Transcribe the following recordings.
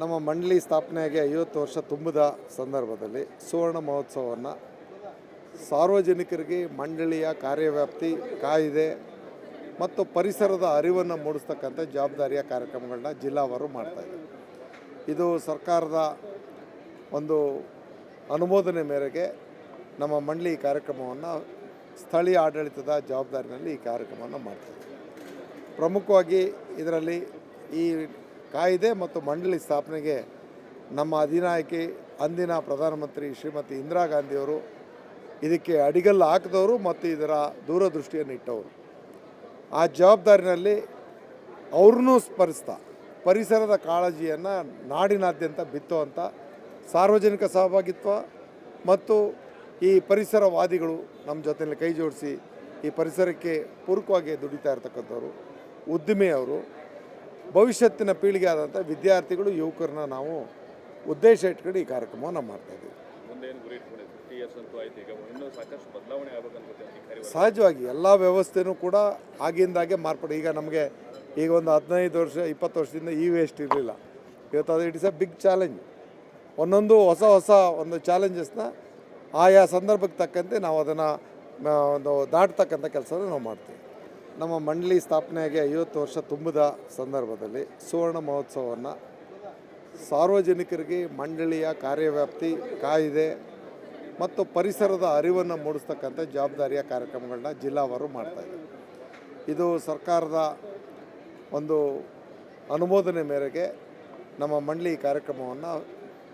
ನಮ್ಮ ಮಂಡಳಿ ಸ್ಥಾಪನೆಗೆ ಐವತ್ತು ವರ್ಷ ತುಂಬಿದ ಸಂದರ್ಭದಲ್ಲಿ ಸುವರ್ಣ ಮಹೋತ್ಸವವನ್ನು ಸಾರ್ವಜನಿಕರಿಗೆ, ಮಂಡಳಿಯ ಕಾರ್ಯವ್ಯಾಪ್ತಿ, ಕಾಯಿದೆ ಮತ್ತು ಪರಿಸರದ ಅರಿವನ್ನು ಮೂಡಿಸ್ತಕ್ಕಂಥ ಜವಾಬ್ದಾರಿಯ ಕಾರ್ಯಕ್ರಮಗಳನ್ನ ಜಿಲ್ಲಾವಾರು ಮಾಡ್ತಾಯಿದೆ ಇದು ಸರ್ಕಾರದ ಒಂದು ಅನುಮೋದನೆ ಮೇರೆಗೆ ನಮ್ಮ ಮಂಡಳಿ ಈ ಕಾರ್ಯಕ್ರಮವನ್ನು ಸ್ಥಳೀಯ ಆಡಳಿತದ ಜವಾಬ್ದಾರಿನಲ್ಲಿ ಈ ಕಾರ್ಯಕ್ರಮವನ್ನು ಮಾಡ್ತಾಯಿದೆ ಪ್ರಮುಖವಾಗಿ ಇದರಲ್ಲಿ ಈ ಕಾಯ್ದೆ ಮತ್ತು ಮಂಡಳಿ ಸ್ಥಾಪನೆಗೆ ನಮ್ಮ ಅಧಿನಾಯಕಿ, ಅಂದಿನ ಪ್ರಧಾನಮಂತ್ರಿ ಶ್ರೀಮತಿ ಇಂದಿರಾ ಗಾಂಧಿಯವರು ಇದಕ್ಕೆ ಅಡಿಗಲ್ಲು ಹಾಕಿದವರು ಮತ್ತು ಇದರ ದೂರದೃಷ್ಟಿಯನ್ನು ಇಟ್ಟವರು. ಆ ಜವಾಬ್ದಾರಿನಲ್ಲಿ ಅವ್ರನ್ನೂ ಸ್ಮರಿಸ್ತಾ, ಪರಿಸರದ ಕಾಳಜಿಯನ್ನು ನಾಡಿನಾದ್ಯಂತ ಬಿತ್ತುವಂಥ ಸಾರ್ವಜನಿಕ ಸಹಭಾಗಿತ್ವ ಮತ್ತು ಈ ಪರಿಸರವಾದಿಗಳು ನಮ್ಮ ಜೊತೆಯಲ್ಲಿ ಕೈ ಜೋಡಿಸಿ ಈ ಪರಿಸರಕ್ಕೆ ಪೂರಕವಾಗಿ ದುಡಿತಾ ಇರ್ತಕ್ಕಂಥವ್ರು, ಉದ್ದಿಮೆಯವರು. ಭವಿಷ್ಯತ್ತಿನ ಪೀಳಿಗೆ ಆದಂಥ ವಿದ್ಯಾರ್ಥಿಗಳು ಯುವಕರನ್ನ ನಾವು ಉದ್ದೇಶ ಇಟ್ಕೊಂಡು ಈ ಕಾರ್ಯಕ್ರಮವನ್ನು ಮಾಡ್ತಾಯಿದ್ದೀವಿ ಸಹಜವಾಗಿ ಎಲ್ಲ ವ್ಯವಸ್ಥೆನೂ ಕೂಡ ಆಗಿಂದಾಗೆ ಮಾರ್ಪಡಿ. ಈಗ ನಮಗೆ ಈಗ ಒಂದು ಹದಿನೈದು ವರ್ಷ ಇಪ್ಪತ್ತು ವರ್ಷದಿಂದ ಈ ವೇಸ್ಟ್ ಇರಲಿಲ್ಲ. ಇವತ್ತು ಅದು it is a big challenge ಒಂದೊಂದು ಹೊಸ ಹೊಸ ಒಂದು ಚಾಲೆಂಜಸ್ನ ಆಯಾ ಸಂದರ್ಭಕ್ಕೆ ತಕ್ಕಂತೆ ನಾವು ಅದನ್ನು ಒಂದು ದಾಟ್ತಕ್ಕಂಥ ಕೆಲಸನ ನಾವು ಮಾಡ್ತೀವಿ. ನಮ್ಮ ಮಂಡಳಿ ಸ್ಥಾಪನೆಗೆ ಐವತ್ತು ವರ್ಷ ತುಂಬಿದ ಸಂದರ್ಭದಲ್ಲಿ ಸುವರ್ಣ ಮಹೋತ್ಸವವನ್ನು ಸಾರ್ವಜನಿಕರಿಗೆ, ಮಂಡಳಿಯ ಕಾರ್ಯವ್ಯಾಪ್ತಿ, ಕಾಯಿದೆ ಮತ್ತು ಪರಿಸರದ ಅರಿವನ್ನು ಮೂಡಿಸ್ತಕ್ಕಂಥ ಜವಾಬ್ದಾರಿಯ ಕಾರ್ಯಕ್ರಮಗಳನ್ನ ಜಿಲ್ಲಾವಾರು ಮಾಡ್ತಾಯಿದೆ ಇದು. ಸರ್ಕಾರದ ಒಂದು ಅನುಮೋದನೆ ಮೇರೆಗೆ ನಮ್ಮ ಮಂಡಳಿ ಈ ಕಾರ್ಯಕ್ರಮವನ್ನು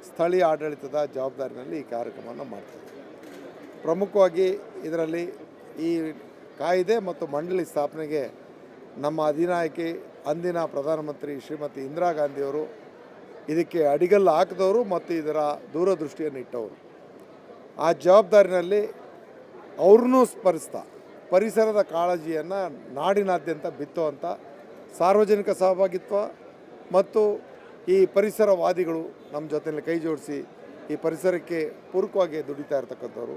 ಸ್ಥಳೀಯ ಆಡಳಿತದ ಜವಾಬ್ದಾರಿನಲ್ಲಿ ಈ ಕಾರ್ಯಕ್ರಮವನ್ನು ಮಾಡ್ತಾಯಿದೆ ಪ್ರಮುಖವಾಗಿ ಇದರಲ್ಲಿ ಈ ಕಾಯ್ದೆ ಮತ್ತು ಮಂಡಳಿ ಸ್ಥಾಪನೆಗೆ ನಮ್ಮ ಅಧಿನಾಯಕಿ, ಅಂದಿನ ಪ್ರಧಾನಮಂತ್ರಿ ಶ್ರೀಮತಿ ಇಂದಿರಾ ಗಾಂಧಿಯವರು ಇದಕ್ಕೆ ಅಡಿಗಲ್ಲು ಹಾಕಿದವರು ಮತ್ತು ಇದರ ದೂರದೃಷ್ಟಿಯನ್ನು ಇಟ್ಟವರು. ಆ ಜವಾಬ್ದಾರಿನಲ್ಲಿ ಅವ್ರನ್ನೂ ಸ್ಮರಿಸ್ತಾ, ಪರಿಸರದ ಕಾಳಜಿಯನ್ನು ನಾಡಿನಾದ್ಯಂತ ಬಿತ್ತುವಂಥ ಸಾರ್ವಜನಿಕ ಸಹಭಾಗಿತ್ವ ಮತ್ತು ಈ ಪರಿಸರವಾದಿಗಳು ನಮ್ಮ ಜೊತೆಯಲ್ಲಿ ಕೈ ಜೋಡಿಸಿ ಈ ಪರಿಸರಕ್ಕೆ ಪೂರಕವಾಗಿ ದುಡಿತಾ ಇರ್ತಕ್ಕಂಥವ್ರು,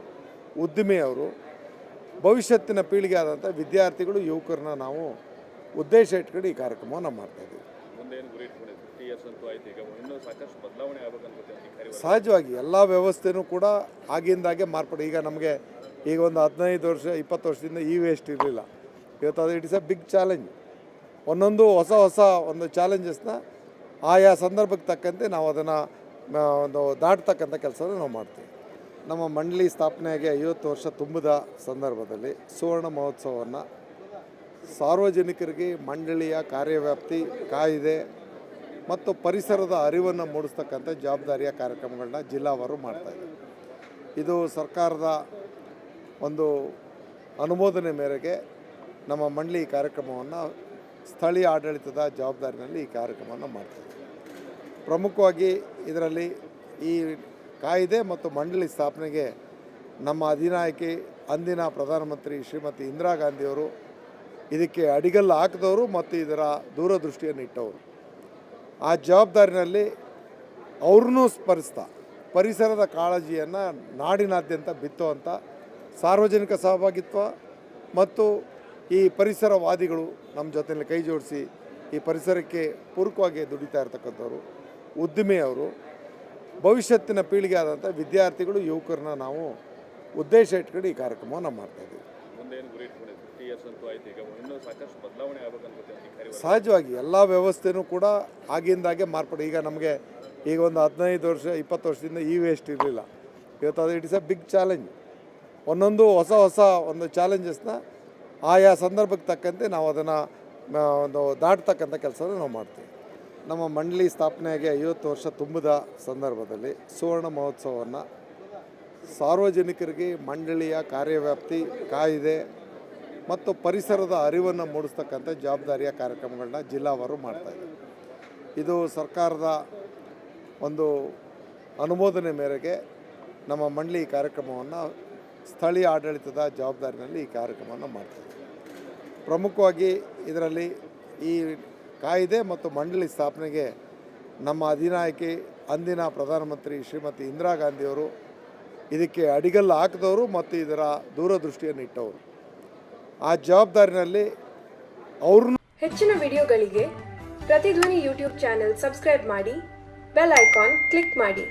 ಉದ್ದಿಮೆಯವರು. ಭವಿಷ್ಯತ್ತಿನ ಪೀಳಿಗೆ ಆದಂಥ ವಿದ್ಯಾರ್ಥಿಗಳು ಯುವಕರನ್ನ ನಾವು ಉದ್ದೇಶ ಇಟ್ಕೊಂಡು ಈ ಕಾರ್ಯಕ್ರಮವನ್ನು ಮಾಡ್ತಾಯಿದ್ದೀವಿ ಸಹಜವಾಗಿ ಎಲ್ಲ ವ್ಯವಸ್ಥೆನೂ ಕೂಡ ಆಗಿಂದಾಗೆ ಮಾರ್ಪಡಿ. ಈಗ ನಮಗೆ ಈಗ ಒಂದು ಹದಿನೈದು ವರ್ಷ ಇಪ್ಪತ್ತು ವರ್ಷದಿಂದ ಈ ವೇಸ್ಟ್ ಇರಲಿಲ್ಲ. ಇವತ್ತು ಅದು it is a big challenge ಒಂದೊಂದು ಹೊಸ ಹೊಸ ಒಂದು ಚಾಲೆಂಜಸ್ನ ಆಯಾ ಸಂದರ್ಭಕ್ಕೆ ತಕ್ಕಂತೆ ನಾವು ಅದನ್ನು ಒಂದು ದಾಟತಕ್ಕಂಥ ಕೆಲಸನ ನಾವು ಮಾಡ್ತೀವಿ. ನಮ್ಮ ಮಂಡಳಿ ಸ್ಥಾಪನೆಗೆ ಐವತ್ತು ವರ್ಷ ತುಂಬಿದ ಸಂದರ್ಭದಲ್ಲಿ ಸುವರ್ಣ ಮಹೋತ್ಸವವನ್ನು ಸಾರ್ವಜನಿಕರಿಗೆ, ಮಂಡಳಿಯ ಕಾರ್ಯವ್ಯಾಪ್ತಿ, ಕಾಯಿದೆ ಮತ್ತು ಪರಿಸರದ ಅರಿವನ್ನು ಮೂಡಿಸ್ತಕ್ಕಂಥ ಜವಾಬ್ದಾರಿಯ ಕಾರ್ಯಕ್ರಮಗಳನ್ನ ಜಿಲ್ಲಾವಾರು ಮಾಡ್ತಾಯಿದೆ ಇದು. ಸರ್ಕಾರದ ಒಂದು ಅನುಮೋದನೆ ಮೇರೆಗೆ ನಮ್ಮ ಮಂಡಳಿ ಈ ಕಾರ್ಯಕ್ರಮವನ್ನು ಸ್ಥಳೀಯ ಆಡಳಿತದ ಜವಾಬ್ದಾರಿನಲ್ಲಿ ಈ ಕಾರ್ಯಕ್ರಮವನ್ನು ಮಾಡ್ತಾಯಿದೆ ಪ್ರಮುಖವಾಗಿ ಇದರಲ್ಲಿ ಈ ಕಾಯ್ದೆ ಮತ್ತು ಮಂಡಳಿ ಸ್ಥಾಪನೆಗೆ ನಮ್ಮ ಅಧಿನಾಯಕಿ, ಅಂದಿನ ಪ್ರಧಾನಮಂತ್ರಿ ಶ್ರೀಮತಿ ಇಂದಿರಾ ಗಾಂಧಿಯವರು ಇದಕ್ಕೆ ಅಡಿಗಲ್ಲು ಹಾಕಿದವರು ಮತ್ತು ಇದರ ದೂರದೃಷ್ಟಿಯನ್ನು ಇಟ್ಟವರು. ಆ ಜವಾಬ್ದಾರಿನಲ್ಲಿ ಅವ್ರನ್ನೂ ಸ್ಮರಿಸ್ತಾ, ಪರಿಸರದ ಕಾಳಜಿಯನ್ನು ನಾಡಿನಾದ್ಯಂತ ಬಿತ್ತುವಂಥ ಸಾರ್ವಜನಿಕ ಸಹಭಾಗಿತ್ವ ಮತ್ತು ಈ ಪರಿಸರವಾದಿಗಳು ನಮ್ಮ ಜೊತೆಯಲ್ಲಿ ಕೈ ಜೋಡಿಸಿ ಈ ಪರಿಸರಕ್ಕೆ ಪೂರಕವಾಗಿ ದುಡಿತಾ ಇರ್ತಕ್ಕಂಥವ್ರು, ಉದ್ದಿಮೆಯವರು. ಭವಿಷ್ಯತ್ತಿನ ಪೀಳಿಗೆ ಆದಂಥ ವಿದ್ಯಾರ್ಥಿಗಳು ಯುವಕರನ್ನ ನಾವು ಉದ್ದೇಶ ಇಟ್ಕೊಂಡು ಈ ಕಾರ್ಯಕ್ರಮವನ್ನು ಮಾಡ್ತಾಯಿದ್ದೀವಿ ಸಹಜವಾಗಿ ಎಲ್ಲ ವ್ಯವಸ್ಥೆನೂ ಕೂಡ ಆಗಿಂದಾಗೆ ಮಾರ್ಪಡಿ. ಈಗ ನಮಗೆ ಈಗ ಒಂದು ಹದಿನೈದು ವರ್ಷ ಇಪ್ಪತ್ತು ವರ್ಷದಿಂದ ಈ ವೇಸ್ಟ್ ಇರಲಿಲ್ಲ. ಇವತ್ತು ಅದು it is a big challenge ಒಂದೊಂದು ಹೊಸ ಹೊಸ ಒಂದು ಚಾಲೆಂಜಸ್ನ ಆಯಾ ಸಂದರ್ಭಕ್ಕೆ ತಕ್ಕಂತೆ ನಾವು ಅದನ್ನು ಒಂದು ದಾಟತಕ್ಕಂಥ ಕೆಲಸನ ನಾವು ಮಾಡ್ತೀವಿ. ನಮ್ಮ ಮಂಡಳಿ ಸ್ಥಾಪನೆಗೆ ಐವತ್ತು ವರ್ಷ ತುಂಬಿದ ಸಂದರ್ಭದಲ್ಲಿ ಸುವರ್ಣ ಮಹೋತ್ಸವವನ್ನು ಸಾರ್ವಜನಿಕರಿಗೆ, ಮಂಡಳಿಯ ಕಾರ್ಯವ್ಯಾಪ್ತಿ, ಕಾಯಿದೆ ಮತ್ತು ಪರಿಸರದ ಅರಿವನ್ನು ಮೂಡಿಸ್ತಕ್ಕಂಥ ಜವಾಬ್ದಾರಿಯ ಕಾರ್ಯಕ್ರಮಗಳನ್ನ ಜಿಲ್ಲಾವಾರು ಮಾಡ್ತಾಯಿದೆ ಇದು. ಸರ್ಕಾರದ ಒಂದು ಅನುಮೋದನೆ ಮೇರೆಗೆ ನಮ್ಮ ಮಂಡಳಿ ಈ ಕಾರ್ಯಕ್ರಮವನ್ನು ಸ್ಥಳೀಯ ಆಡಳಿತದ ಜವಾಬ್ದಾರಿನಲ್ಲಿ ಈ ಕಾರ್ಯಕ್ರಮವನ್ನು ಮಾಡ್ತಾಯಿದೆ ಪ್ರಮುಖವಾಗಿ ಇದರಲ್ಲಿ ಈ ಕಾಯ್ದೆ ಮತ್ತು ಮಂಡಳಿ ಸ್ಥಾಪನೆಗೆ ನಮ್ಮ ಅಧಿನಾಯಕಿ, ಅಂದಿನ ಪ್ರಧಾನಮಂತ್ರಿ ಶ್ರೀಮತಿ ಇಂದಿರಾ ಗಾಂಧಿಯವರು ಇದಕ್ಕೆ ಅಡಿಗಲ್ಲು ಹಾಕಿದವರು ಮತ್ತು ಇದರ ದೂರದೃಷ್ಟಿಯನ್ನು ಇಟ್ಟವರು. ಆ ಜವಾಬ್ದಾರಿನಲ್ಲಿ ಅವ್ರನ್ನ ಹೆಚ್ಚಿನ ವಿಡಿಯೋಗಳಿಗೆ ಪ್ರತಿಧ್ವನಿ ಯೂಟ್ಯೂಬ್ ಚಾನೆಲ್ ಸಬ್ಸ್ಕ್ರೈಬ್ ಮಾಡಿ, ಬೆಲ್ ಐಕಾನ್ ಕ್ಲಿಕ್ ಮಾಡಿ.